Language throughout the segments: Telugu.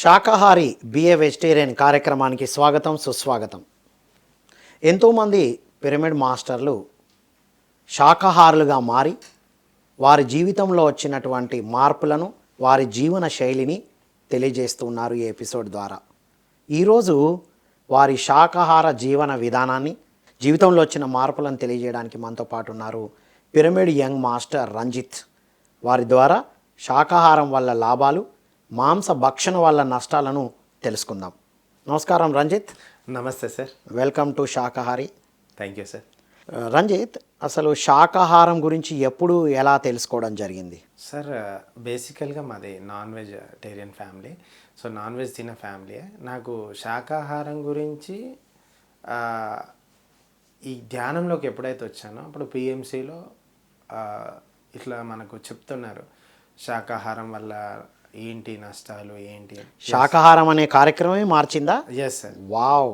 శాకాహారి బిఏ వెజిటేరియన్ కార్యక్రమానికి స్వాగతం సుస్వాగతం. ఎంతోమంది పిరమిడ్ మాస్టర్లు శాకాహారులుగా మారి వారి జీవితంలో వచ్చినటువంటి మార్పులను వారి జీవన శైలిని తెలియజేస్తున్నారు ఈ ఎపిసోడ్ ద్వారా. ఈరోజు వారి శాకాహార జీవన విధానాన్ని జీవితంలో వచ్చిన మార్పులను తెలియజేయడానికి మనతో పాటు ఉన్నారు పిరమిడ్ యంగ్ మాస్టర్ రంజిత్. వారి ద్వారా శాకాహారం వల్ల లాభాలు మాంస భక్షణ వల్ల నష్టాలను తెలుసుకుందాం. నమస్కారం రంజిత్. నమస్తే sir. Welcome to Shakahari. Thank you sir. ఆ, రంజిత్ అసలు శాకాహారం గురించి ఎప్పుడు ఎలా తెలుసుకోవడం జరిగింది? సార్ బేసికల్గా మాది non vegetarian family. So non veg తిన్న ఫ్యామిలీ నాకు శాకాహారం గురించి ఆ, ఈ ధ్యానంలోకి ఎప్పుడైతే వచ్చానో అప్పుడు పిఎంసిలో ఇట్లా మనకు చెప్తున్నారు. శాకాహారం వల్ల ఏంటి నష్టాలు ఏంటి? శాకాహారం అనే కార్యక్రమమే మార్చిందా? Yes sir wow.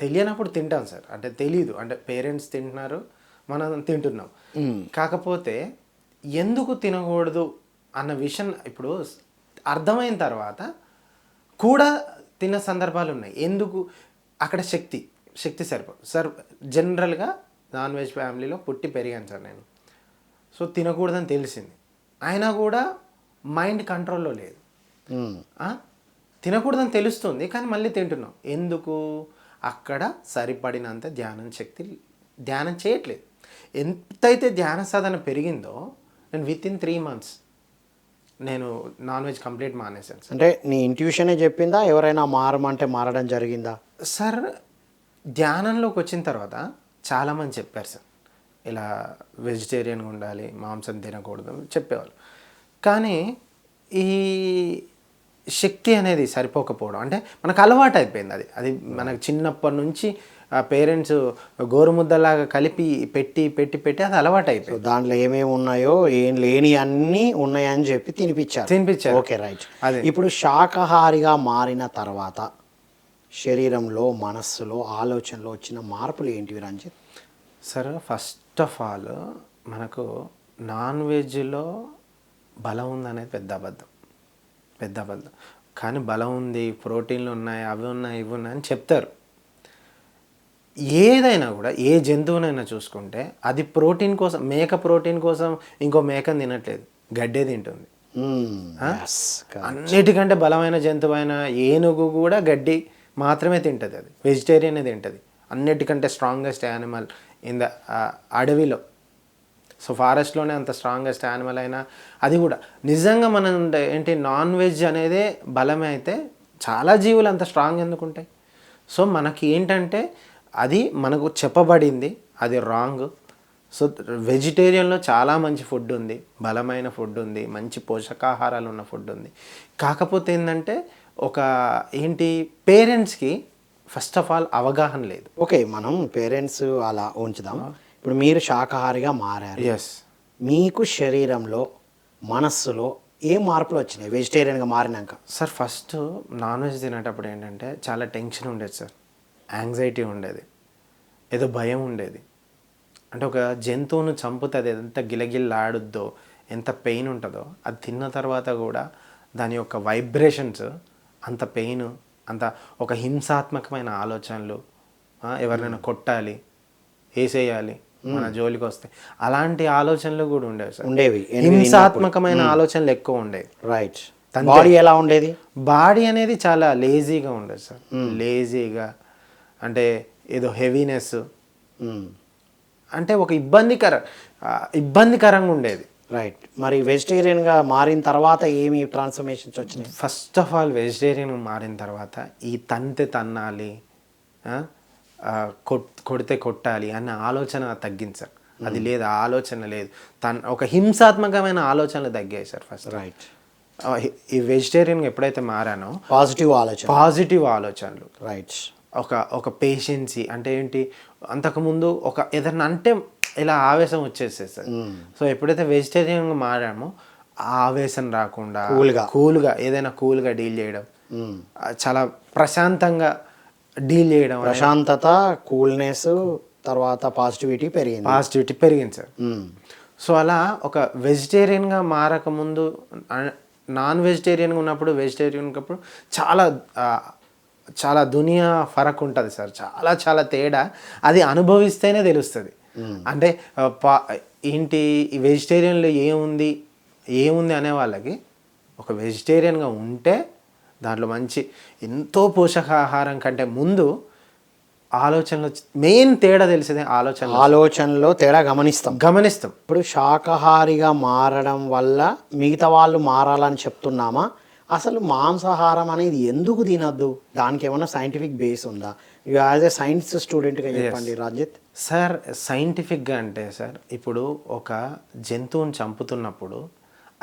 తెలియనప్పుడు తింటాం సార్ అంటే తెలీదు. అంటే పేరెంట్స్ తింటున్నారు మనం తింటున్నాం. కాకపోతే ఎందుకు తినకూడదు అన్న విషయం ఇప్పుడు అర్థమైన తర్వాత కూడా తిన్న సందర్భాలు ఉన్నాయి. ఎందుకు? అక్కడ శక్తి శక్తి సరిపోదు సార్ జనరల్గా నాన్ వెజ్ ఫ్యామిలీలో పుట్టి పెరిగాను సార్ నేను. సో తినకూడదని తెలిసింది. అయినా కూడా మైండ్ కంట్రోల్లో లేదు? తినకూడదని తెలుస్తుంది కానీ మళ్ళీ తింటున్నాం. ఎందుకు? అక్కడ సరిపడినంత ధ్యానం శక్తి ధ్యానం చేయట్లేదు. ఎంతైతే ధ్యాన సాధన పెరిగిందో నేను విత్ ఇన్ త్రీ మంత్స్ నేను నాన్ వెజ్ కంప్లీట్ మానేశాను సార్. అంటే నీ ఇంట్యూషనే చెప్పిందా? ఎవరైనా మారమంటే మారడం జరిగిందా? సార్ ధ్యానంలోకి వచ్చిన తర్వాత చాలామంది చెప్పారు సార్. ఇలా వెజిటేరియన్గా ఉండాలి మాంసం తినకూడదు చెప్పేవాళ్ళు. కానీ ఈ శక్తి అనేది సరిపోకపోవడం. అంటే మనకు అలవాటు అయిపోయింది అది. అది మనకు చిన్నప్పటి నుంచి పేరెంట్స్ గోరుముద్దలాగా కలిపి పెట్టి పెట్టి పెట్టి అది అలవాటు అయిపోయింది. దాంట్లో ఏమేమి ఉన్నాయో ఏం లేని అన్నీ ఉన్నాయని చెప్పి తినిపించారు. తినిపించారు. Okay right. అదే. ఇప్పుడు శాకాహారిగా మారిన తర్వాత శరీరంలో మనస్సులో ఆలోచనలో వచ్చిన మార్పులు ఏంటివి Ranjith sir first of all మనకు నాన్ వెజ్లో బలం ఉందనేది పెద్ద అబద్ధం. పెద్ద అబద్ధం. కానీ బలం ఉంది ప్రోటీన్లు ఉన్నాయి అవి ఉన్నాయి ఇవి ఉన్నాయి అని చెప్తారు. ఏదైనా కూడా ఏ జంతువునైనా చూసుకుంటే అది ప్రోటీన్ కోసం మేక ప్రోటీన్ కోసం ఇంకో మేకని తినట్లేదు. గడ్డే తింటుంది. Yes. అన్నిటికంటే బలమైన జంతువు అయిన ఏనుగు కూడా గడ్డి మాత్రమే తింటుంది అది. వెజిటేరియనే తింటుంది. అన్నిటికంటే స్ట్రాంగెస్ట్ యానిమల్ ఇన్ ద అడవిలో. సో ఫారెస్ట్లోనే అంత స్ట్రాంగెస్ట్ యానిమల్ అయినా అది కూడా. నిజంగా మనం ఏంటి నాన్ వెజ్ అనేదే బలమే అయితే చాలా జీవులు అంత స్ట్రాంగ్ ఎందుకుంటాయి? సో మనకి ఏంటంటే అది మనకు చెప్పబడింది అది రాంగ్ సో వెజిటేరియన్లో చాలా మంచి ఫుడ్ ఉంది బలమైన ఫుడ్ ఉంది మంచి పోషకాహారాలు ఉన్న ఫుడ్ ఉంది. కాకపోతే ఏంటంటే ఒక ఏంటి పేరెంట్స్కి ఫస్ట్ ఆఫ్ ఆల్ అవగాహన లేదు. ఓకే మనం పేరెంట్స్ అలా ఉంచుదాం. ఇప్పుడు మీరు శాకాహారిగా మారారు. ఎస్ మీకు శరీరంలో మనస్సులో ఏ మార్పులు వచ్చినాయి? వెజిటేరియన్గా మారినాక. సార్ ఫస్ట్ నాన్ వెజ్ తినేటప్పుడు ఏంటంటే చాలా టెన్షన్ ఉండేది సార్ యాంగ్జైటీ ఉండేది. ఏదో భయం ఉండేది. అంటే ఒక జంతువును చంపితే అది ఎంత గిలగిల్లాడుద్దో ఎంత పెయిన్ ఉంటుందో అది తిన్న తర్వాత కూడా దాని యొక్క వైబ్రేషన్స్ అంత పెయిన్ అంత ఒక హింసాత్మకమైన ఆలోచనలు ఎవరినైనా కొట్టాలి వేసేయాలి మన జోలికి వస్తే అలాంటి ఆలోచనలు కూడా ఉండేవి సార్. ఉండేవి. హింసాత్మకమైన ఆలోచనలు ఎక్కువ ఉండేవి. రైట్ బాడీ ఎలా ఉండేది? బాడీ అనేది చాలా లేజీగా ఉండేది సార్. లేజీగా అంటే ఏదో హెవీనెస్. అంటే ఒక ఇబ్బందికర ఇబ్బందికరంగా ఉండేది. రైట్ మరి వెజిటేరియన్గా మారిన తర్వాత ఏమి ట్రాన్స్ఫర్మేషన్స్ వచ్చినాయి? ఫస్ట్ ఆఫ్ ఆల్ వెజిటేరియన్ మారిన తర్వాత ఈ తంతే తన్నాలి కొడితే కొట్టాలి అన్న ఆలోచన తగ్గింది సార్ అది లేదు ఆ ఆలోచన లేదు. తన్ ఒక హింసాత్మకమైన ఆలోచనలు తగ్గాయి సార్ ఫస్ట్ రైట్ ఈ వెజిటేరియన్ ఎప్పుడైతే మారానో పాజిటివ్ ఆలోచన. పాజిటివ్ ఆలోచనలు. రైట్ ఒక ఒక పేషెన్సీ అంటే ఏంటి అంతకుముందు ఒక ఏదన్నా అంటే ఇలా ఆవేశం వచ్చేసేది సార్ సో ఎప్పుడైతే వెజిటేరియన్గా మారామో ఆ ఆవేశం రాకుండా Coolగా. కూల్గా ఏదైనా కూల్గా డీల్ చేయడం ఆ, చాలా ప్రశాంతంగా డీల్ చేయడం ప్రశాంతత కూల్నెస్ తర్వాత పాజిటివిటీ పెరిగింది. పాజిటివిటీ పెరిగింది సార్. సో అలా ఒక వెజిటేరియన్గా మారకముందు నాన్ వెజిటేరియన్గా ఉన్నప్పుడు వెజిటేరియన్ ఉన్నప్పుడు చాలా చాలా దునియా ఫరక్ ఉంటుంది సార్. చాలా చాలా తేడా అది అనుభవిస్తేనే తెలుస్తుంది. అంటే పా ఏంటి వెజిటేరియన్లో ఏముంది ఏముంది అనే వాళ్ళకి ఒక వెజిటేరియన్గా ఉంటే దాంట్లో మంచి ఎంతో పోషకాహారం కంటే ముందు ఆలోచనలు మెయిన్ తేడా తెలిసేదే ఆలోచన ఆలోచనలో తేడా గమనిస్తాం. గమనిస్తాం. ఇప్పుడు శాకాహారిగా మారడం వల్ల మిగతా వాళ్ళు మారాలని చెప్తున్నామా? అసలు మాంసాహారం అనేది ఎందుకు తినద్దు? దానికి ఏమైనా సైంటిఫిక్ బేస్ ఉందా? యాజ్ ఏ సైన్స్ స్టూడెంట్గా చెప్పండి రాజిత్ సార్ సైంటిఫిక్గా అంటే సార్ ఇప్పుడు ఒక జంతువుని చంపుతున్నప్పుడు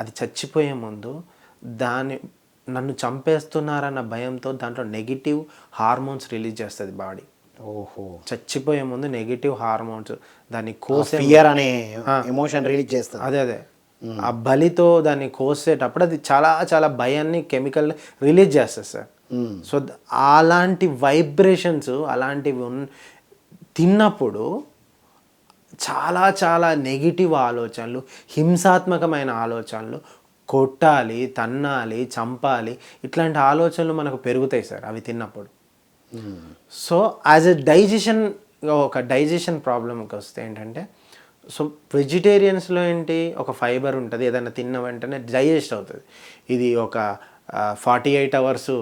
అది చచ్చిపోయే ముందు దాని నన్ను చంపేస్తున్నారన్న భయంతో దాంట్లో నెగిటివ్ హార్మోన్స్ రిలీజ్ చేస్తుంది బాడీ ఓహో. చచ్చిపోయే ముందు నెగిటివ్ హార్మోన్స్ దాన్ని కోసే ఫియర్ అనే ఎమోషన్ రిలీజ్ చేస్తుంది. అదే అదే. ఆ బలితో దాన్ని కోసేటప్పుడు అది చాలా చాలా భయాన్ని కెమికల్ రిలీజ్ చేస్తుంది సార్. సో అలాంటి వైబ్రేషన్స్ అలాంటివి ఉన్ తిన్నప్పుడు చాలా చాలా నెగిటివ్ ఆలోచనలు హింసాత్మకమైన ఆలోచనలు కొట్టాలి తన్నాలి చంపాలి ఇట్లాంటి ఆలోచనలు మనకు పెరుగుతాయి సార్ అవి తిన్నప్పుడు. సో యాజ్ ఎ డైజెషన్ ఒక డైజెషన్ ప్రాబ్లంకి వస్తే ఏంటంటే సో వెజిటేరియన్స్లో ఏంటి ఒక ఫైబర్ ఉంటుంది ఏదైనా తిన్న వెంటనే డైజెస్ట్ అవుతుంది. ఇది ఒక ఫార్టీ ఎయిట్ అవర్స్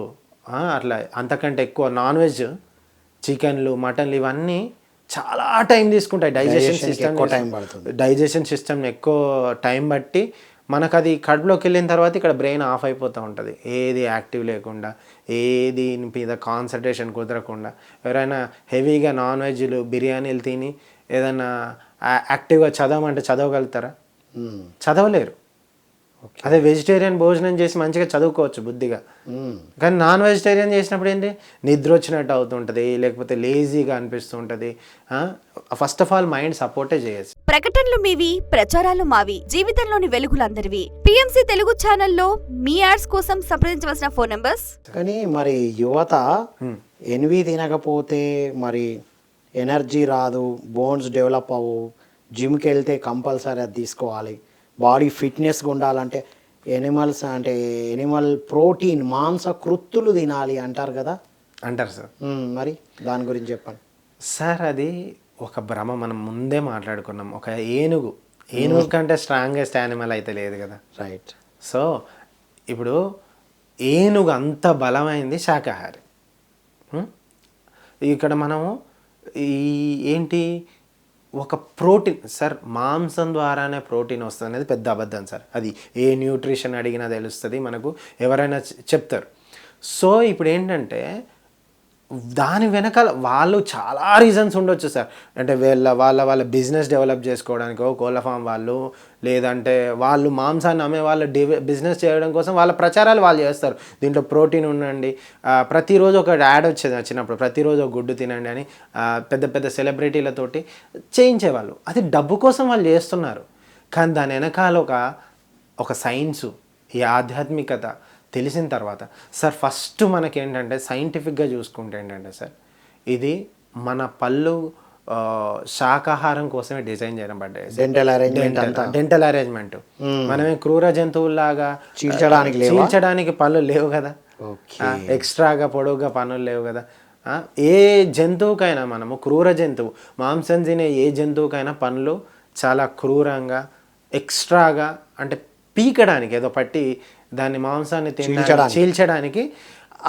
అట్లా అంతకంటే ఎక్కువ నాన్ వెజ్ చికెన్లు మటన్లు ఇవన్నీ చాలా టైం తీసుకుంటాయి. డైజెషన్ సిస్టమ్ ఎక్కువ time పడుతుంది. డైజెషన్ సిస్టమ్ ఎక్కువ టైం బట్టి మనకు అది కడుపులోకి వెళ్ళిన తర్వాత ఇక్కడ బ్రెయిన్ ఆఫ్ అయిపోతూ ఉంటుంది. ఏది యాక్టివ్ లేకుండా ఏది మీద కాన్సన్ట్రేషన్ కుదరకుండా. ఎవరైనా హెవీగా నాన్ వెజ్లు బిర్యానీలు తిని ఏదైనా యాక్టివ్గా చదవమంటే చదవగలుగుతారా. చదవలేరు. అదే వెజిటేరియన్ భోజనం చేసి మంచిగా చదువుకోవచ్చు బుద్ధిగా. కానీ నాన్ వెజిటేరియన్ చేసినప్పుడు ఏంటి? నిద్ర వచ్చినట్టు అవుతుంటుంది లేకపోతే లేజీగా అనిపిస్తుంటుంది. ఫస్ట్ ఆఫ్ ఆల్ మైండ్ సపోర్టే చేయొచ్చు ప్రకటనలు మీవి ప్రచారాలు మావి జీవితంలోని వెలుగులందరివి. పిఎంసి తెలుగు ఛానల్లో మీ యాడ్స్ కోసం సంప్రదించవలసిన ఫోన్ నంబర్స్? కానీ మరి యువత ఎనివి తినకపోతే మరి ఎనర్జీ రాదు బోన్స్ డెవలప్ అవ్వు జిమ్కి వెళ్తే కంపల్సరీ అది తీసుకోవాలి. బాడీ ఫిట్నెస్గా ఉండాలంటే ఎనిమల్స్ అంటే ఎనిమల్ ప్రోటీన్ మాంస కృత్తులు తినాలి అంటారు కదా? అంటారు సార్. మరి దాని గురించి చెప్పండి. సార్ అది ఒక భ్రమ మనం ముందే మాట్లాడుకున్నాం. ఒక ఏనుగు. ఏనుగు కంటే స్ట్రాంగెస్ట్ యానిమల్ అయితే లేదు కదా. రైట్ సో ఇప్పుడు ఏనుగు అంత బలమైంది శాకాహారి? ఇక్కడ మనము ఈ ఏంటి ఒక ప్రోటీన్ సార్ మాంసం ద్వారానే ప్రోటీన్ వస్తుంది అనేది పెద్ద అబద్ధం సార్. అది ఏ న్యూట్రిషన్ అడిగినా తెలుస్తుంది మనకు ఎవరైనా చెప్తారు. సో ఇప్పుడు ఏంటంటే దాని వెనకాల వాళ్ళు చాలా రీజన్స్ ఉండొచ్చు సార్. అంటే వీళ్ళ వాళ్ళ వాళ్ళ బిజినెస్ డెవలప్ చేసుకోవడానికో కోళ్ళ ఫామ్ వాళ్ళు లేదంటే వాళ్ళు మాంసాన్ని అమ్మే వాళ్ళు బిజినెస్ చేయడం కోసం వాళ్ళ ప్రచారాలు వాళ్ళు చేస్తారు. దీంట్లో ప్రోటీన్ ఉండండి. ప్రతిరోజు ఒక యాడ్ వచ్చేది వచ్చినప్పుడు ప్రతిరోజు ఒక గుడ్డు తినండి అని పెద్ద పెద్ద సెలబ్రిటీలతోటి చేయించేవాళ్ళు. అది డబ్బు కోసం వాళ్ళు చేస్తున్నారు. కానీ దాని వెనకాల ఒక ఒక సైన్సు ఈ ఆధ్యాత్మికత తెలిసిన తర్వాత సార్ ఫస్ట్ మనకి ఏంటంటే సైంటిఫిక్గా చూసుకుంటే ఏంటంటే సార్ ఇది మన పళ్ళు శాకాహారం కోసమే డిజైన్ చేయడం పడ్డాయి sir. Dental arrangement dental arrangement మనమే క్రూర జంతువుల్లాగా చీల్చడానికి? చీల్చడానికి పళ్ళు లేవు కదా. ఎక్స్ట్రాగా పొడవుగా పనులు లేవు కదా. ఏ జంతువుకైనా మనము క్రూర జంతువు మాంసం తినే ఏ జంతువుకైనా పనులు చాలా క్రూరంగా ఎక్స్ట్రాగా అంటే పీకడానికి ఏదో పట్టి దాన్ని మాంసాన్ని తినడానికి చీల్చడానికి.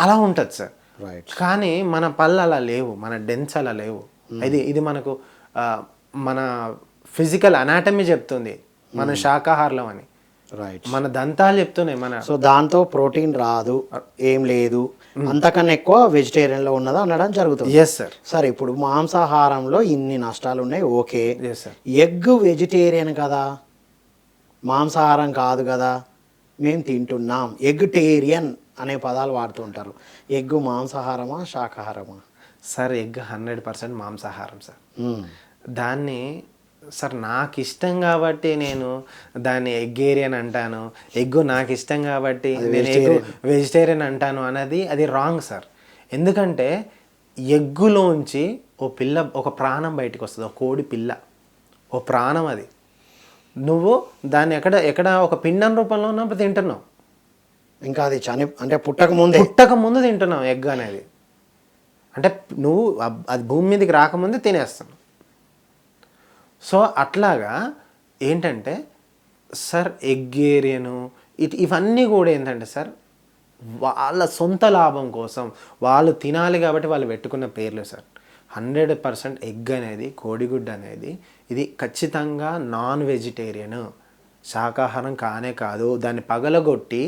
అలా ఉంటుంది సార్. రైట్ కానీ మన పళ్ళు అలా లేవు మన డెన్స్ అలా లేవు. ఇది ఇది మనకు మన ఫిజికల్ అనాటమీ చెప్తుంది మన శాకాహారం అని. రైట్ మన దంతాలు చెప్తున్నాయి మన సో దాంతో ప్రోటీన్ రాదు ఏం లేదు. అంతకన్నా ఎక్కువ వెజిటేరియన్లో ఉన్నదా అనడం జరుగుతుంది. ఎస్ సార్ సరే ఇప్పుడు మాంసాహారంలో ఇన్ని నష్టాలు ఉన్నాయి okay. Yes sir egg vegetarian కదా మాంసాహారం కాదు కదా మేము తింటున్నాం. ఎగ్టేరియన్ అనే పదాలు వాడుతుంటారు ఎగ్ మాంసాహారమా శాకాహారమా? సార్ ఎగ్ హండ్రెడ్ పర్సెంట్ మాంసాహారం సార్. దాన్ని సార్ నాకు ఇష్టం కాబట్టి నేను దాన్ని ఎగ్గేరియన్ అంటాను. ఎగ్గు నాకు ఇష్టం కాబట్టి నేను వెజిటేరియన్ అంటాను అన్నది అది రాంగ్ సార్. ఎందుకంటే ఎగ్గులోంచి ఓ పిల్ల ఒక ప్రాణం బయటకు వస్తుంది ఒక కోడి పిల్ల. ఓ ప్రాణం అది. నువ్వు దాన్ని ఎక్కడ ఎక్కడ ఒక పిండం రూపంలో ఉన్నప్పుడు తింటున్నావు? ఇంకా అది చని అంటే పుట్టక ముందే. పుట్టక ముందు తింటున్నాం ఎగ్ అనేది. అంటే నువ్వు అది భూమి మీదకి రాకముందే తినేస్తున్నావు సో అట్లాగా ఏంటంటే సార్ ఎగ్గేరియను ఇట్ ఇవన్నీ కూడా ఏంటంటే సార్ వాళ్ళ సొంత లాభం కోసం వాళ్ళు తినాలి కాబట్టి వాళ్ళు పెట్టుకున్న పేర్లు సార్. హండ్రెడ్ పర్సెంట్ ఎగ్ అనేది కోడిగుడ్డు అనేది ఇది ఖచ్చితంగా నాన్ వెజిటేరియన్. శాకాహారం కానే కాదు దాన్ని పగలగొట్టి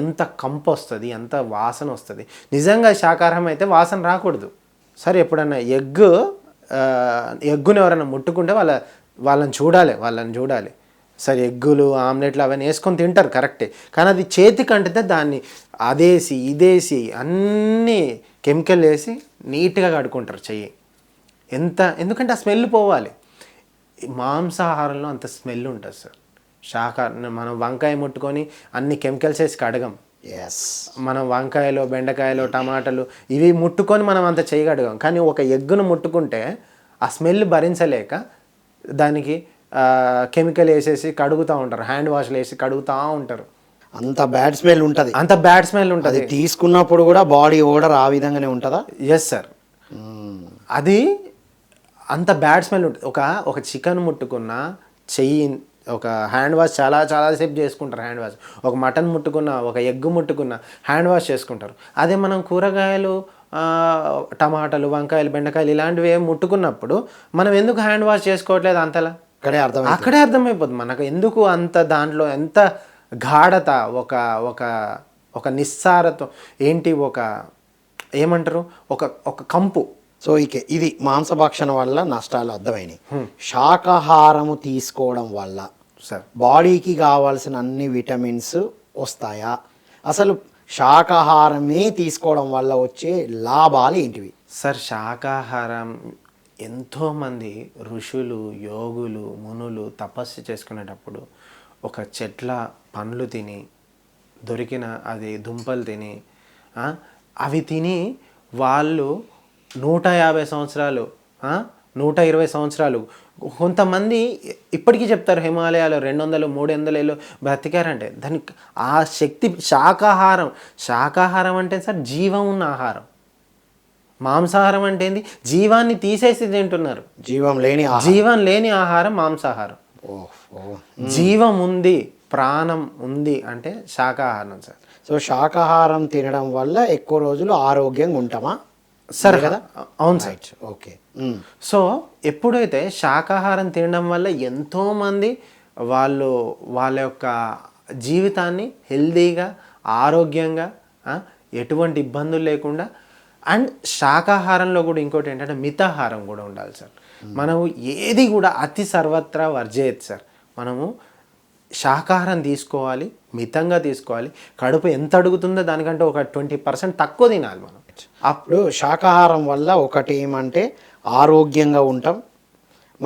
ఎంత కంప వస్తుంది ఎంత వాసన వస్తుంది. నిజంగా శాకాహారం అయితే వాసన రాకూడదు. సరే ఎప్పుడన్నా ఎగ్ ఎగ్గుని ఎవరైనా ముట్టుకుంటే వాళ్ళ వాళ్ళని చూడాలి వాళ్ళని చూడాలి. సరే ఎగ్గులు ఆమ్లెట్లు అవన్నీ వేసుకొని తింటారు కరెక్టే. కానీ అది చేతికి అంటితే దాన్ని అదేసి ఇదేసి అన్నీ కెమికల్ వేసి నీట్గా కడుక్కుంటారు చెయ్యి. ఎంత ఎందుకంటే ఆ స్మెల్ పోవాలి. మాంసాహారంలో అంత స్మెల్ ఉంటుంది సార్. శాకాహారం మనం వంకాయ ముట్టుకొని అన్ని కెమికల్స్ వేసి కడగం. ఎస్ మనం వంకాయలు బెండకాయలు టమాటాలు ఇవి ముట్టుకొని మనం అంత చేయగడగం కానీ ఒక ఎగ్గును ముట్టుకుంటే ఆ స్మెల్ భరించలేక దానికి కెమికల్ వేసేసి కడుగుతూ ఉంటారు. హ్యాండ్ వాష్లు వేసి కడుగుతూ ఉంటారు. అంత బ్యాడ్ స్మెల్ ఉంటుంది. అంత బ్యాడ్ స్మెల్ ఉంటుంది. తీసుకున్నప్పుడు కూడా బాడీ ఓడర్ ఆ విధంగానే ఉంటుందా? ఎస్ సార్ అది అంత బ్యాడ్ స్మెల్ ఉంటుంది. ఒక ఒక చికెన్ ముట్టుకున్న చెయ్యి ఒక హ్యాండ్ వాష్ చాలా చాలా సేపు చేసుకుంటారు హ్యాండ్ వాష్. ఒక మటన్ ముట్టుకున్న ఒక ఎగ్ ముట్టుకున్న హ్యాండ్ వాష్ చేసుకుంటారు. అదే మనం కూరగాయలు టమాటాలు వంకాయలు బెండకాయలు ఇలాంటివి ఏం ముట్టుకున్నప్పుడు మనం ఎందుకు హ్యాండ్ వాష్ చేసుకోవట్లేదు అంతలా? ఇక్కడే అర్థం అక్కడే అర్థమైపోతుంది మనకు. ఎందుకు అంత దాంట్లో ఎంత గాఢత ఒక ఒక ఒక నిస్సారత్వం? ఏంటి ఒక ఏమంటారు? ఒక ఒక కంపు. సో ఇక ఇది మాంసభక్షణ వల్ల నష్టాలు అర్థమైనాయి. శాకాహారము తీసుకోవడం వల్ల సార్. బాడీకి కావాల్సిన అన్ని విటమిన్స్ వస్తాయా? అసలు శాకాహారమే తీసుకోవడం వల్ల వచ్చే లాభాలు ఏంటివి? సార్ శాకాహారం ఎంతోమంది ఋషులు యోగులు మునులు తపస్సు చేసుకునేటప్పుడు ఒక చెట్ల పండ్లు తిని దొరికిన అది దుంపలు తిని అవి తిని వాళ్ళు నూట యాభై సంవత్సరాలు నూట ఇరవై సంవత్సరాలు. కొంతమంది ఇప్పటికీ చెప్తారు హిమాలయాలు రెండు వందలు మూడు వందలు బ్రతికారంటే. దానికి ఆ శక్తి శాకాహారం. శాకాహారం అంటే సార్ జీవం ఉన్న ఆహారం. మాంసాహారం అంటే ఏంది? జీవాన్ని తీసేసి తింటున్నారు. జీవం లేని జీవం లేని ఆహారం మాంసాహారం. జీవం ఉంది ప్రాణం ఉంది అంటే శాకాహారం సార్. సో శాకాహారం తినడం వల్ల ఎక్కువ రోజులు ఆరోగ్యంగా ఉంటామా? సార్ కదా? అవును సార్. Right okay. సో ఎప్పుడైతే శాకాహారం తినడం వల్ల ఎంతోమంది వాళ్ళు వాళ్ళ యొక్క జీవితాన్ని హెల్దీగా ఆరోగ్యంగా ఎటువంటి ఇబ్బందులు లేకుండా అండ్ శాకాహారంలో కూడా ఇంకోటి ఏంటంటే మితాహారం కూడా ఉండాలి సార్. మనము ఏది కూడా అతి సర్వత్రా వర్జేయదు సార్. మనము శాకాహారం తీసుకోవాలి మితంగా తీసుకోవాలి. కడుపు ఎంత అడుగుతుందో దానికంటే ఒక ట్వంటీ పర్సెంట్ తక్కువ తినాలి మనం. అప్పుడు శాకాహారం వల్ల ఒకటి ఏమంటే ఆరోగ్యంగా ఉంటాం.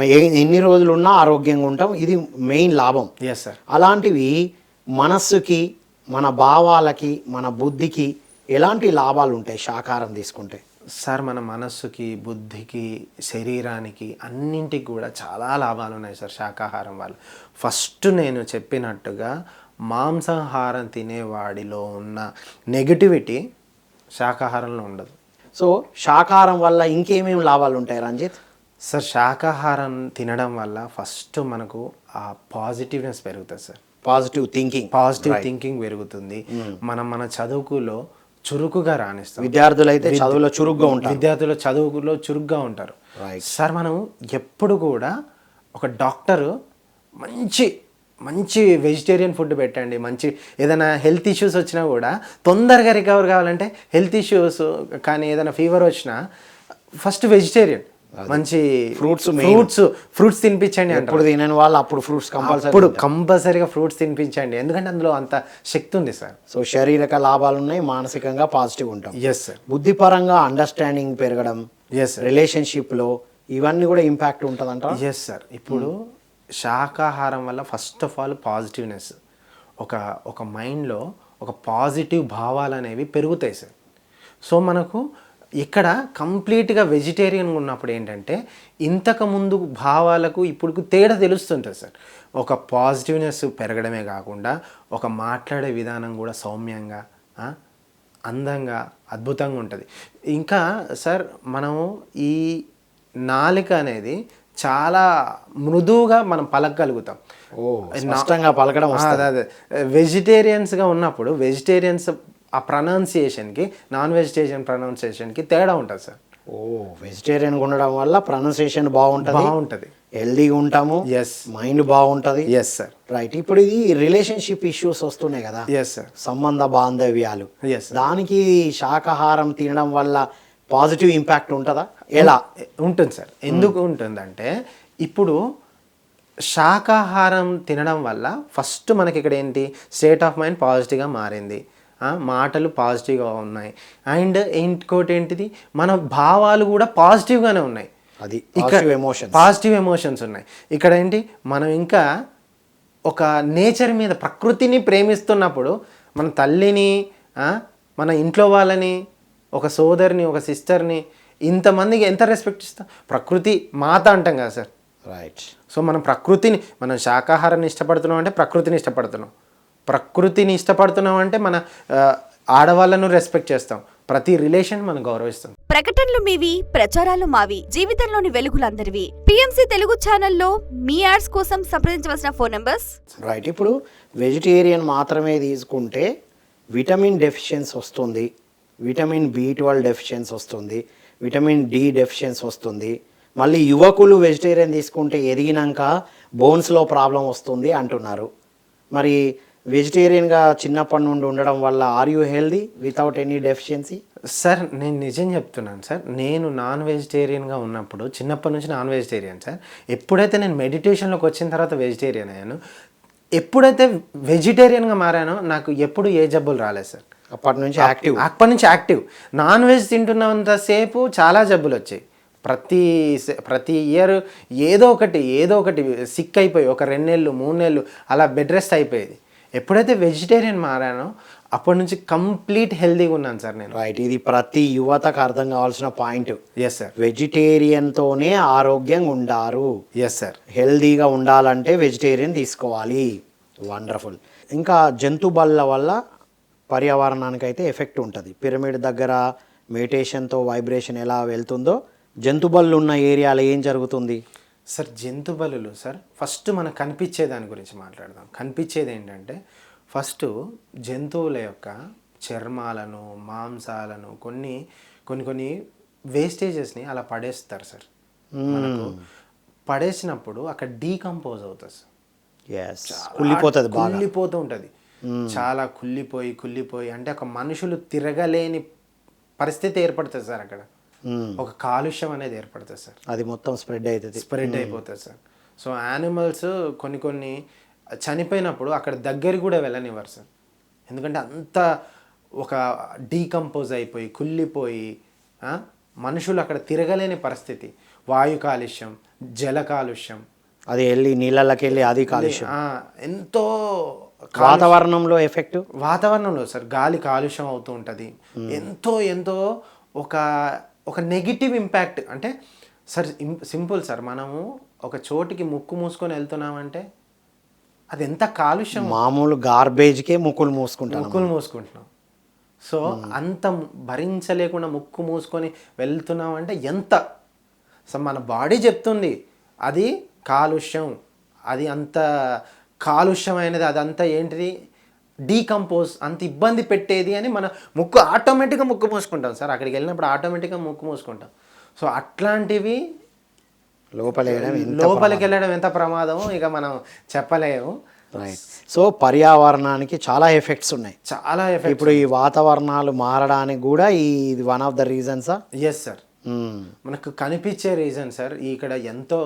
ఎన్ని రోజులు ఉన్నా ఆరోగ్యంగా ఉంటాం. ఇది మెయిన్ లాభం. ఎస్ సార్ అలాంటివి మనస్సుకి మన భావాలకి మన బుద్ధికి ఎలాంటి లాభాలు ఉంటాయి శాకాహారం తీసుకుంటే? సార్ మన మనస్సుకి బుద్ధికి శరీరానికి అన్నింటికి కూడా చాలా లాభాలు ఉన్నాయి సార్ శాకాహారం వల్ల. ఫస్ట్ నేను చెప్పినట్టుగా మాంసాహారం తినేవాడిలో ఉన్న నెగటివిటీ శాకాహారంలో ఉండదు. సో శాకాహారం వల్ల ఇంకేమేమి లాభాలు ఉంటాయి రంజిత్? సార్ శాకాహారం తినడం వల్ల ఫస్ట్ మనకు ఆ పాజిటివ్నెస్ పెరుగుతుంది sir. Positive thinking positive thinking పెరుగుతుంది. మనం మన చదువుకులో చురుకుగా రాణిస్తాం. విద్యార్థులైతే చదువులో చురుగ్గా ఉంటారు. విద్యార్థులు చదువులో చురుగ్గా ఉంటారు. సార్ మనం ఎప్పుడు కూడా ఒక డాక్టరు మంచి మంచి వెజిటేరియన్ ఫుడ్ పెట్టండి మంచి ఏదైనా హెల్త్ ఇష్యూస్ వచ్చినా కూడా తొందరగా రికవర్ కావాలంటే హెల్త్ ఇష్యూస్ కానీ ఏదైనా ఫీవర్ వచ్చినా ఫస్ట్ వెజిటేరియన్ మంచి main. ఫ్రూట్స్ ఫ్రూట్స్ తినిపించండి అంటారు. ఎప్పుడు తినని వాళ్ళు అప్పుడు ఫ్రూట్స్ కంపల్సరీ అప్పుడు కంపల్సరీగా ఫ్రూట్స్ తినిపించండి. ఎందుకంటే అందులో అంత శక్తి ఉంది సార్. సో శారీరక లాభాలు ఉన్నాయి మానసికంగా పాజిటివ్ ఉంటాం. ఎస్ సార్ బుద్ధిపరంగా అండర్స్టాండింగ్ పెరగడం ఎస్ రిలేషన్షిప్లో ఇవన్నీ కూడా ఇంపాక్ట్ ఉంటుందంట ఎస్ సార్ ఇప్పుడు శాకాహారం వల్ల ఫస్ట్ ఆఫ్ ఆల్ పాజిటివ్నెస్ ఒక ఒక మైండ్లో ఒక పాజిటివ్ భావాలు అనేవి పెరుగుతాయి సార్. సో మనకు ఇక్కడ కంప్లీట్గా వెజిటేరియన్ ఉన్నప్పుడు ఏంటంటే ఇంతకు ముందు భావాలకు ఇప్పుడు తేడా తెలుస్తుంటుంది సార్. ఒక పాజిటివ్నెస్ పెరగడమే కాకుండా ఒక మాట్లాడే విధానం కూడా సౌమ్యంగా అందంగా అద్భుతంగా ఉంటుంది. ఇంకా సార్ మనము ఈ నాలిక అనేది చాలా మృదువుగా మనం పలకగలుగుతాం. ఓ స్పష్టంగా పలకడం అదే వెజిటేరియన్స్గా ఉన్నప్పుడు వెజిటేరియన్స్ ఆ ప్రొనౌన్సియేషన్కి నాన్ వెజిటేరియన్ ప్రొనౌన్సియేషన్కి తేడా ఉంటుంది సార్. ఓ వెజిటేరియన్ ఉండడం వల్ల ప్రొనౌన్సియేషన్ బాగుంటుంది. బాగుంటుంది. హెల్దీగా ఉంటాము. ఎస్ మైండ్ బాగుంటుంది. ఎస్ సార్ రైట్ ఇప్పుడు ఇది రిలేషన్షిప్ ఇష్యూస్ వస్తున్నాయి కదా. ఎస్ సార్ సంబంధ బాంధవ్యాలు. ఎస్ దానికి శాకాహారం తినడం వల్ల పాజిటివ్ ఇంపాక్ట్ ఉంటుందా? ఎలా? ఉంటుంది సార్. ఎందుకు ఉంటుందంటే ఇప్పుడు శాకాహారం తినడం వల్ల ఫస్ట్ మనకి ఇక్కడ ఏంటి? స్టేట్ ఆఫ్ మైండ్ పాజిటివ్గా మారింది. మాటలు పాజిటివ్గా ఉన్నాయి. అండ్ ఇంకోటి ఏంటిది? మన భావాలు కూడా పాజిటివ్గానే ఉన్నాయి. అది ఇక్కడ ఎమోషన్ పాజిటివ్ ఎమోషన్స్ ఉన్నాయి. ఇక్కడ ఏంటి? మనం ఇంకా ఒక నేచర్ మీద ప్రకృతిని ప్రేమిస్తున్నప్పుడు మన తల్లిని మన ఇంట్లో వాళ్ళని ఒక సోదరిని ఒక సిస్టర్ని ఇంతమందికి ఎంత రెస్పెక్ట్ ఇస్తాం? ప్రకృతి మాత అంటాం కదా సార్. రైట్ సో మనం ప్రకృతిని మనం శాకాహారాన్ని ఇష్టపడుతున్నాం అంటే ప్రకృతిని ఇష్టపడుతున్నాం. ప్రకృతిని ఇష్టపడుతున్నాం అంటే మన ఆడవాళ్ళను రెస్పెక్ట్ చేస్తాం. ప్రతి రిలేషన్ మనం గౌరవిస్తాం. ప్రకటనలు మీవి ప్రచారాలు మావి జీవితంలోని వెలుగులందరివి. పిఎంసి తెలుగు ఛానల్లో మీ యాడ్స్ కోసం సంప్రదించవలసిన ఫోన్ నంబర్స్? రైట్ ఇప్పుడు వెజిటేరియన్ మాత్రమే తీసుకుంటే విటమిన్ డెఫిషియన్స్ వస్తుంది. విటమిన్ బి ట్వెల్వ్ డెఫిషియన్స్ వస్తుంది విటమిన్ డి డెఫిషియన్స్ వస్తుంది. మళ్ళీ యువకులు వెజిటేరియన్ తీసుకుంటే ఎదిగినాక బోన్స్లో ప్రాబ్లం వస్తుంది అంటున్నారు. మరి వెజిటేరియన్గా చిన్నప్పటి నుండి ఉండడం వల్ల are you healthy without any deficiency sir నేను నిజం చెప్తున్నాను సార్ నేను నాన్ వెజిటేరియన్గా ఉన్నప్పుడు చిన్నప్పటి నుంచి నాన్ వెజిటేరియన్ సార్ ఎప్పుడైతే నేను మెడిటేషన్లోకి వచ్చిన తర్వాత వెజిటేరియన్ అయ్యాను ఎప్పుడైతే వెజిటేరియన్గా మారానో నాకు ఎప్పుడు ఏ జబ్బులు రాలేదు సార్ అప్పటి నుంచి యాక్టివ్ అప్పటి నుంచి యాక్టివ్ నాన్ వెజ్ తింటున్నంతసేపు చాలా జబ్బులు వచ్చాయి. ప్రతి ప్రతి ఇయర్ ఏదో ఒకటి ఏదో ఒకటి సిక్ అయిపోయి ఒక రెండు నెలలు మూడు నెలలు అలా బెడ్ రెస్ట్ అయిపోయేది. ఎప్పుడైతే వెజిటేరియన్ మారానో అప్పటి నుంచి కంప్లీట్ హెల్తీగా ఉన్నాను సార్ నేను. రైట్ ఇది ప్రతి యువతకు అర్థం కావాల్సిన పాయింట్ ఎస్ సార్ వెజిటేరియన్తోనే ఆరోగ్యంగా ఉండారు. ఎస్ సార్ హెల్దీగా ఉండాలంటే వెజిటేరియన్ తీసుకోవాలి. వండర్ఫుల్ ఇంకా జంతు బల్ల వల్ల పర్యావరణానికి అయితే ఎఫెక్ట్ ఉంటుంది. పిరమిడ్ దగ్గర మెడిటేషన్తో వైబ్రేషన్ ఎలా వెళ్తుందో జంతు బళ్ళు ఉన్న ఏరియాలో ఏం జరుగుతుంది? సార్ జంతు బలులు సార్ ఫస్ట్ మనకు కనిపించే దాని గురించి మాట్లాడదాం. కనిపించేది ఏంటంటే ఫస్ట్ జంతువుల యొక్క చర్మాలను మాంసాలను కొన్ని కొన్ని కొన్ని వేస్టేజెస్ని అలా పడేస్తారు సార్. మనకు పడేసినప్పుడు అక్కడ డీకంపోజ్ అవుతుంది సార్. కుళ్ళిపోతుంది కుళ్ళిపోతూ ఉంటుంది. చాలా కుళ్ళిపోయి కుళ్ళిపోయి. అంటే ఒక మనుషులు తిరగలేని పరిస్థితి ఏర్పడుతుంది సార్ అక్కడ. ఒక కాలుష్యం అనేది ఏర్పడుతుంది సార్. అది మొత్తం స్ప్రెడ్ అవుతుంది. స్ప్రెడ్ అయిపోతుంది సార్. సో యానిమల్స్ కొన్ని కొన్ని చనిపోయినప్పుడు అక్కడ దగ్గరికి కూడా వెళ్ళనివ్వరు సార్. ఎందుకంటే అంత ఒక డీకంపోజ్ అయిపోయి కుళ్ళిపోయి మనుషులు అక్కడ తిరగలేని పరిస్థితి. వాయు కాలుష్యం జల కాలుష్యం అది వెళ్ళి నీళ్ళకి వెళ్ళి అది కాలుష్యం. ఎంతో వాతావరణంలో ఎఫెక్ట్? వాతావరణంలో సార్ గాలి కాలుష్యం అవుతూ ఉంటుంది. ఎంతో ఎంతో ఒక ఒక నెగిటివ్ ఇంపాక్ట్ అంటే సార్ సింపుల్ సార్ మనము ఒక చోటికి ముక్కు మూసుకొని వెళ్తున్నామంటే అది ఎంత కాలుష్యం? మామూలు గార్బేజ్కే ముక్కులు మూసుకుంటాను ముక్కులు మూసుకుంటున్నాం. సో అంత భరించలేకుండా ముక్కు మూసుకొని వెళ్తున్నాం అంటే ఎంత? సో మన బాడీ చెప్తుంది. అది కాలుష్యం అది అంత కాలుష్యమైనది అదంతా ఏంటిది? డీకంపోజ్ అంత ఇబ్బంది పెట్టేది అని మన ముక్కు ఆటోమేటిక్గా ముక్కు మూసుకుంటాం సార్. అక్కడికి వెళ్ళినప్పుడు ఆటోమేటిక్గా ముక్కు మూసుకుంటాం. సో అట్లాంటివి ఎంత లోపలికి వెళ్ళడం ఎంత ప్రమాదమో ఇక మనం చెప్పలేము. రైట్ సో పర్యావరణానికి చాలా ఎఫెక్ట్స్ ఉన్నాయి. చాలా ఎఫెక్ట్ ఇప్పుడు ఈ వాతావరణాలు మారడానికి కూడా ఈ ఇది వన్ ఆఫ్ ద రీజన్సా? ఎస్ సార్ మనకు కనిపించే రీజన్ సార్ ఇక్కడ ఎంతో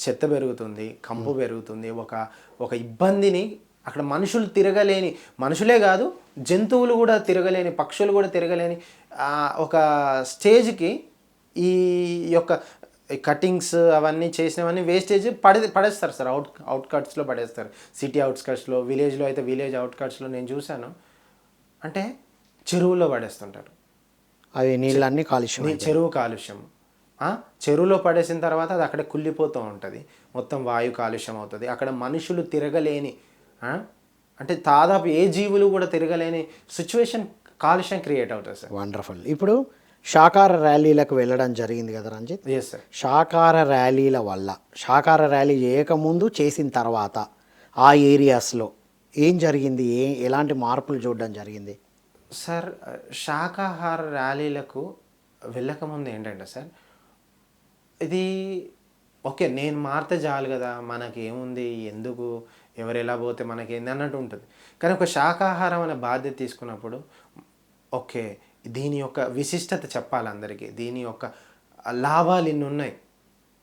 చెత్త పెరుగుతుంది కంపు పెరుగుతుంది ఒక ఒక ఇబ్బందిని అక్కడ మనుషులు తిరగలేని మనుషులే కాదు జంతువులు కూడా తిరగలేని పక్షులు కూడా తిరగలేని ఒక స్టేజ్కి ఈ యొక్క కటింగ్స్ అవన్నీ చేసినవన్నీ వేస్టేజ్ పడే పడేస్తారు సార్ అవుట్ అవుట్కట్స్లో పడేస్తారు. సిటీ అవుట్స్కట్స్లో విలేజ్లో అయితే విలేజ్ అవుట్కట్స్లో నేను చూశాను. అంటే చెరువుల్లో పడేస్తుంటారు. అవి నీళ్ళన్నీ కాలుష్యం చెరువు కాలుష్యం? చెరువులో పడేసిన తర్వాత అది అక్కడ కుళ్ళిపోతూ ఉంటుంది. మొత్తం వాయు కాలుష్యం అవుతుంది. అక్కడ మనుషులు తిరగలేని? అంటే దాదాపు ఏ జీవులు కూడా తిరగలేని సిచ్యువేషన్ కాలుష్యం క్రియేట్ అవుతుంది సార్. వండర్ఫుల్ ఇప్పుడు శాకార ర్యాలీలకు వెళ్ళడం జరిగింది కదా రంజిత్? ఎస్ సార్ శాకార ర్యాలీల వల్ల శాకార ర్యాలీ చేయకముందు చేసిన తర్వాత ఆ ఏరియాస్లో ఏం జరిగింది? ఏ ఎలాంటి మార్పులు చూడడం జరిగింది? సార్ శాకాహార ర్యాలీలకు వెళ్ళకముందు ఏంటంటే సార్ ఇది ఓకే నేను మారితే చాలు కదా మనకి ఏముంది ఎందుకు ఎవరు ఎలా పోతే మనకి ఏంది అన్నట్టు ఉంటుంది. కానీ ఒక శాకాహారం అనే బాధ్యత తీసుకున్నప్పుడు ఓకే దీని యొక్క విశిష్టత చెప్పాలి అందరికీ దీని యొక్క లాభాలు ఇన్ని ఉన్నాయి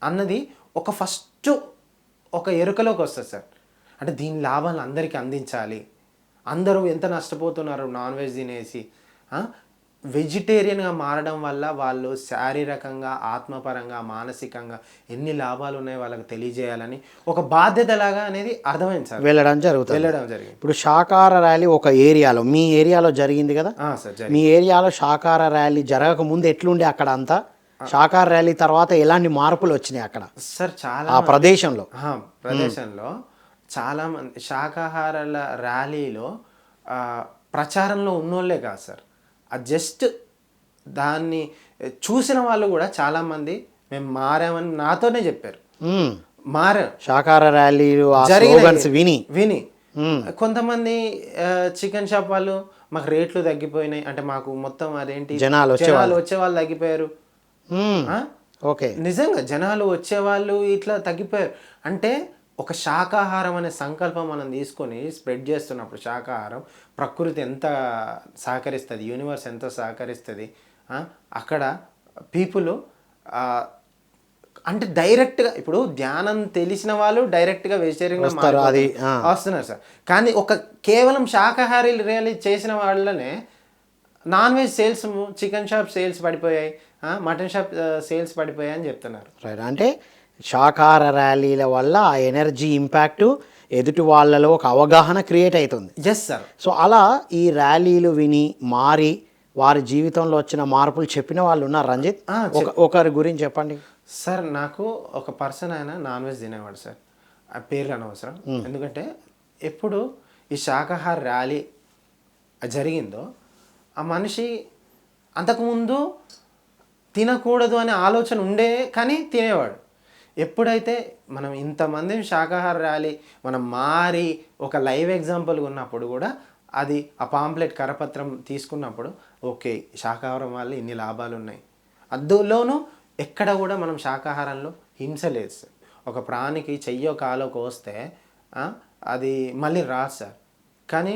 అన్నది ఒక ఫస్ట్ ఒక ఎరుకలోకి వస్తుంది సార్. అంటే దీని లాభాలు అందరికీ అందించాలి. అందరూ ఎంత నష్టపోతున్నారు నాన్ వెజ్ తినేసి వెజిటేరియన్గా మారడం వల్ల వాళ్ళు శారీరకంగా ఆత్మపరంగా మానసికంగా ఎన్ని లాభాలు ఉన్నాయో వాళ్ళకి తెలియజేయాలని ఒక బాధ్యతలాగా అనేది అర్థమైంది సార్. వెళ్ళడం జరుగుతుంది. వెళ్ళడం జరిగింది. ఇప్పుడు శాకార ర్యాలీ ఒక ఏరియాలో మీ ఏరియాలో జరిగింది కదా? సార్ మీ ఏరియాలో శాకార ర్యాలీ జరగక ముందు ఎట్లుండే అక్కడ అంతా? శాకార ర్యాలీ తర్వాత ఎలాంటి మార్పులు వచ్చినాయి అక్కడ? సార్ చాలా ఆ ప్రదేశంలో. ప్రదేశంలో చాలా మంది శాకాహారాల ర్యాలీలో ప్రచారంలో ఉన్నోళ్ళే కాదు సార్. జస్ట్ దాన్ని చూసిన వాళ్ళు కూడా చాలామంది మేము మారామని నాతోనే చెప్పారు. మారాం. శాకార ర్యాలీలు విని. విని. కొంతమంది చికెన్ షాప్ వాళ్ళు మాకు రేట్లు తగ్గిపోయినాయి. అంటే మాకు మొత్తం అదేంటి? జనాలు వచ్చే జనాలు వచ్చే వాళ్ళు తగ్గిపోయారు? ఓకే. నిజంగా జనాలు వచ్చేవాళ్ళు ఇట్లా తగ్గిపోయారు. అంటే ఒక శాకాహారం అనే సంకల్పం మనం తీసుకొని స్ప్రెడ్ చేస్తున్నప్పుడు శాకాహారం ప్రకృతి ఎంత సహకరిస్తుంది యూనివర్స్ ఎంత సహకరిస్తుంది? అక్కడ పీపుల్ అంటే డైరెక్ట్గా ఇప్పుడు ధ్యానం తెలిసిన వాళ్ళు డైరెక్ట్గా వెజిటేరియన్గా వస్తారు, అది, ఆ. వస్తున్నారు సార్. కానీ ఒక కేవలం శాకాహారీ రియలీ చేసిన వాళ్ళనే non veg sales chicken shop sales పడిపోయాయి మటన్ షాప్ సేల్స్ పడిపోయాయి అని చెప్తున్నారు. రైట్. అంటే శాకార ర్యాలీల వల్ల ఆ ఎనర్జీ ఇంపాక్ట్ ఎదుటి వాళ్ళలో ఒక అవగాహన క్రియేట్ అవుతుంది. ఎస్ సార్ సో అలా ఈ ర్యాలీలు విని మారి వారి జీవితంలో వచ్చిన మార్పులు చెప్పిన వాళ్ళు ఉన్నారు. రంజిత్ ఒకరి గురించి చెప్పండి. సార్ నాకు ఒక పర్సన్ ఆయన నాన్ వెజ్ తినేవాడు సార్ ఆ పేర్లు అనవసరం. ఎందుకంటే ఎప్పుడు ఈ శాకాహార ర్యాలీ జరిగిందో ఆ మనిషి అంతకుముందు తినకూడదు అనే ఆలోచన ఉండే కానీ తినేవాడు. ఎప్పుడైతే మనం ఇంతమంది శాకాహార ర్యాలీ మనం మారి ఒక లైవ్ ఎగ్జాంపుల్గా ఉన్నప్పుడు కూడా అది ఆ పాంప్లెట్ కరపత్రం తీసుకున్నప్పుడు ఓకే శాకాహారం వల్ల ఇన్ని లాభాలు ఉన్నాయి అందులోనూ ఎక్కడ కూడా మనం శాకాహారంలో హింస లేదు సార్. ఒక ప్రాణికి చెయ్యో కాలో కోస్తే అది మళ్ళీ రాదు సార్. కానీ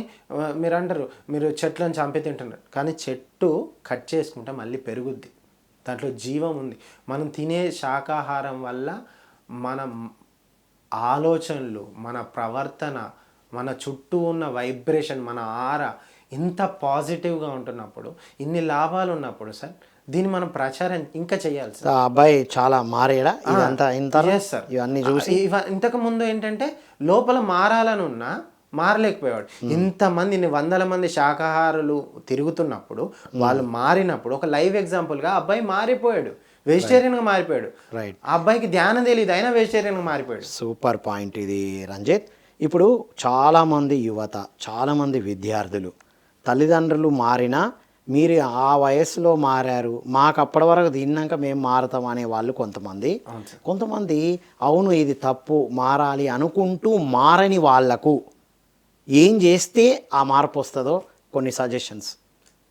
మీరు అంటారు మీరు చెట్లను చంపి తింటున్నారు. కానీ చెట్టు కట్ చేసుకుంటే మళ్ళీ పెరుగుద్ది. దాంట్లో జీవం ఉంది. మనం తినే శాకాహారం వల్ల మన ఆలోచనలు మన ప్రవర్తన మన చుట్టూ ఉన్న వైబ్రేషన్ మన ఆర ఇంత పాజిటివ్గా ఉంటున్నప్పుడు ఇన్ని లాభాలు ఉన్నప్పుడు సార్ దీన్ని మనం ప్రచారం ఇంకా చేయాలి సార్. అబ్బాయి చాలా మారేడా? ఇదంతా ఇంత sir. ఇవన్నీ చూసి ఇంతకు ముందు ఏంటంటే లోపల మారాలని ఉన్నా మారలేకపోయాడు ఇంతమంది ఇన్ని వందల మంది శాకాహారులు తిరుగుతున్నప్పుడు వాళ్ళు మారినప్పుడు ఒక లైవ్ ఎగ్జాంపుల్గా అబ్బాయి మారిపోయాడు. వెజిటేరియన్గా మారిపోయాడు. రైట్ ఆ అబ్బాయికి ధ్యానం తెలియదు అయినా వెజిటేరియన్గా మారిపోయాడు. సూపర్ పాయింట్ ఇది రంజిత్. ఇప్పుడు చాలామంది యువత చాలామంది విద్యార్థులు తల్లిదండ్రులు మారినా మీరు ఆ వయస్సులో మారారు మాకు అప్పటి వరకు తిన్నాక మేము మారుతాం అనే వాళ్ళు కొంతమంది. కొంతమంది అవును ఇది తప్పు మారాలి అనుకుంటూ మారని వాళ్ళకు ఏం చేస్తే ఆ మార్పు వస్తుందో కొన్ని సజెషన్స్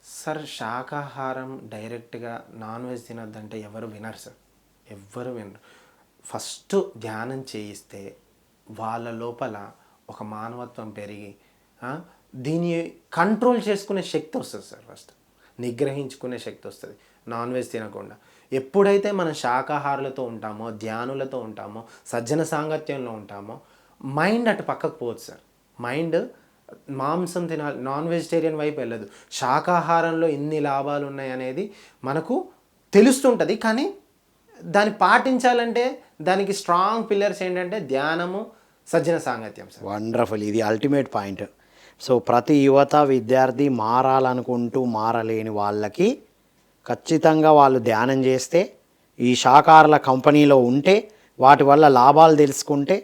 సార్ శాకాహారం డైరెక్ట్గా నాన్ వెజ్ తినొద్దంటే ఎవరు వినరు సార్. ఎవ్వరు వినరు. ఫస్ట్ ధ్యానం చేయిస్తే వాళ్ళ లోపల ఒక మానవత్వం పెరిగి దీన్ని కంట్రోల్ చేసుకునే శక్తి వస్తుంది సార్ ఫస్ట్. నిగ్రహించుకునే శక్తి వస్తుంది నాన్ వెజ్ తినకుండా. ఎప్పుడైతే మనం శాకాహారులతో ఉంటామో ధ్యానులతో ఉంటామో సజ్జన సాంగత్యంలో ఉంటామో మైండ్ అటు పక్కకు పోదు సార్. మైండ్ మాంసం తినాలి నాన్ వెజిటేరియన్ వైపు వెళ్ళదు. శాకాహారంలో ఎన్ని లాభాలు ఉన్నాయి అనేది మనకు తెలుస్తుంటుంది కానీ దాన్ని పాటించాలంటే దానికి స్ట్రాంగ్ పిల్లర్స్ ఏంటంటే ధ్యానము సజ్జన సాంగత్యం సార్. వండర్ఫుల్ ఇది అల్టిమేట్ పాయింట్ సో ప్రతి యువత విద్యార్థి మారాలనుకుంటూ మారలేని వాళ్ళకి ఖచ్చితంగా వాళ్ళు ధ్యానం చేస్తే ఈ శాకాహారుల కంపెనీలో ఉంటే వాటి వల్ల లాభాలు తెలుసుకుంటే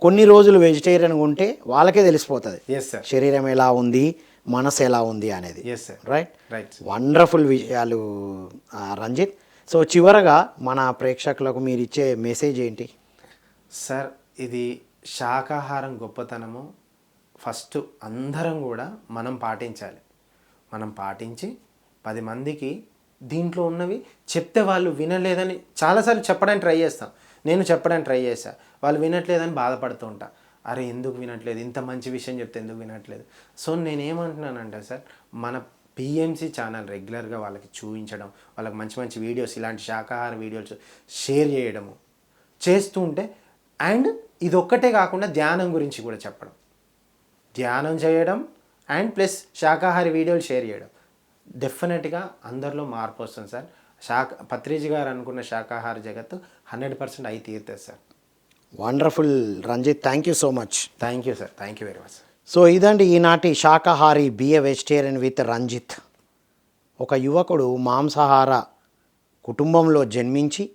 కొన్ని రోజులు వెజిటేరియన్గా ఉంటే వాళ్ళకే తెలిసిపోతుంది. ఎస్ సార్ శరీరం ఎలా ఉంది? మనసు ఎలా ఉంది అనేది. Yes sir right right wonderful విషయాలు రంజిత్. సో చివరగా మన ప్రేక్షకులకు మీరు ఇచ్చే మెసేజ్ ఏంటి? సార్ ఇది శాకాహారం గొప్పతనము. ఫస్ట్ అందరం కూడా మనం పాటించాలి. మనం పాటించి పది మందికి దీంట్లో ఉన్నవి చెప్తే వాళ్ళు వినలేదని చాలాసార్లు చెప్పడానికి ట్రై చేస్తాం. నేను చెప్పడానికి ట్రై చేశా. వాళ్ళు వినట్లేదని బాధపడుతూ ఉంటా. అరే ఎందుకు వినట్లేదు? ఇంత మంచి విషయం చెప్తే ఎందుకు వినట్లేదు? సో నేనేమంటున్నానంటే సార్ మన పిఎంసీ ఛానల్ రెగ్యులర్గా వాళ్ళకి చూపించడం వాళ్ళకి మంచి మంచి వీడియోస్ ఇలాంటి శాకాహార వీడియోస్ షేర్ చేయడము చేస్తూ ఉంటే అండ్ ఇది ఒక్కటే కాకుండా ధ్యానం గురించి కూడా చెప్పడం. ధ్యానం చేయడం అండ్ ప్లస్ శాకాహారి వీడియోలు షేర్ చేయడం. డెఫినెట్గా అందరిలో మార్పు వస్తుంది సార్. శాఖ పత్రిజీ గారు అనుకున్న శాకాహార జగత్తు హండ్రెడ్ పర్సెంట్ అయి తీరుతుంది sir. Wonderful Ranjit thank you so much thank you sir thank you very much so ఇదండి ఈనాటి శాకాహారి be a vegetarian with Ranjit ఒక యువకుడు మాంసాహార కుటుంబంలో జన్మించి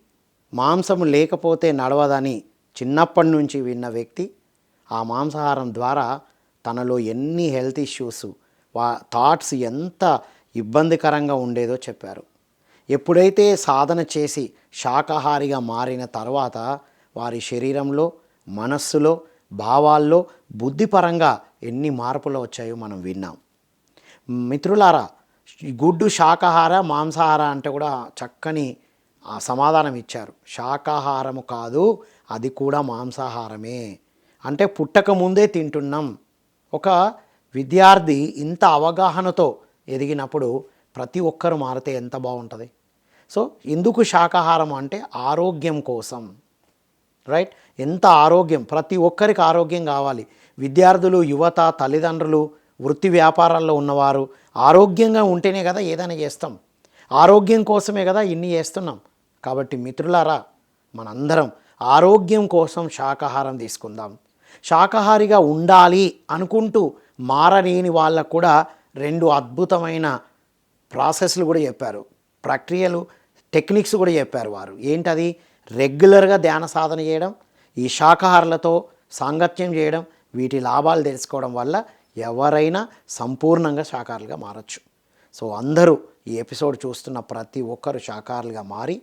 మాంసము లేకపోతే నడవదని చిన్నప్పటి నుంచి విన్న వ్యక్తి ఆ మాంసాహారం ద్వారా తనలో ఎన్ని హెల్త్ ఇష్యూస్ వా థాట్స్ ఎంత ఇబ్బందికరంగా ఉండేదో చెప్పారు. ఎప్పుడైతే సాధన చేసి శాకాహారిగా మారిన తర్వాత వారి శరీరంలో మనస్సులో భావాల్లో బుద్ధిపరంగా ఎన్ని మార్పులు వచ్చాయో మనం విన్నాం. మిత్రులారా ఈ గుడ్డు శాకాహార మాంసాహార అంటే కూడా చక్కని సమాధానం ఇచ్చారు. శాకాహారము కాదు అది కూడా మాంసాహారమే. అంటే పుట్టక ముందే తింటున్నాం. ఒక విద్యార్థి ఇంత అవగాహనతో ఎదిగినప్పుడు ప్రతి ఒక్కరు మారితే ఎంత బాగుంటుంది? సో ఎందుకు శాకాహారం అంటే ఆరోగ్యం కోసం. రైట్? ఎంత ఆరోగ్యం ప్రతి ఒక్కరికి ఆరోగ్యం కావాలి. విద్యార్థులు యువత తల్లిదండ్రులు వృత్తి వ్యాపారాల్లో ఉన్నవారు ఆరోగ్యంగా ఉంటేనే కదా ఏదైనా చేస్తాం. ఆరోగ్యం కోసమే కదా ఇన్ని చేస్తున్నాం. కాబట్టి మిత్రులారా మనందరం ఆరోగ్యం కోసం శాకాహారం తీసుకుందాం. శాకాహారిగా ఉండాలి అనుకుంటూ మారలేని వాళ్ళకు కూడా రెండు అద్భుతమైన ప్రాసెస్లు కూడా చెప్పారు. ప్రక్రియలు టెక్నిక్స్ కూడా చెప్పారు వారు. ఏంటది? రెగ్యులర్గా ధ్యాన సాధన చేయడం ఈ శాకాహారులతో సాంగత్యం చేయడం వీటి లాభాలు తెలుసుకోవడం వల్ల ఎవరైనా సంపూర్ణంగా శాకాహారులుగా మారచ్చు. సో అందరూ ఈ ఎపిసోడ్ చూస్తున్న ప్రతి ఒక్కరు శాకాహారులుగా మారి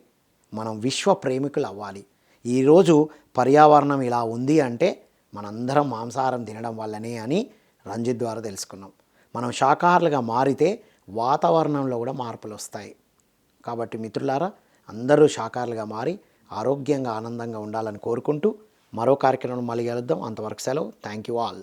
మనం విశ్వ ప్రేమికులు అవ్వాలి. ఈరోజు పర్యావరణం ఇలా ఉంది అంటే మనందరం మాంసాహారం తినడం వల్లనే అని రంజిత్ ద్వారా తెలుసుకున్నాం. మనం శాకాహారులుగా మారితే వాతావరణంలో కూడా మార్పులు వస్తాయి. కాబట్టి మిత్రులారా అందరూ శాకాహారులుగా మారి ఆరోగ్యంగా ఆనందంగా ఉండాలని కోరుకుంటూ మరో కార్యక్రమం మళ్ళీ కలుద్దాం. అంతవరకు సెలవు. Thank you all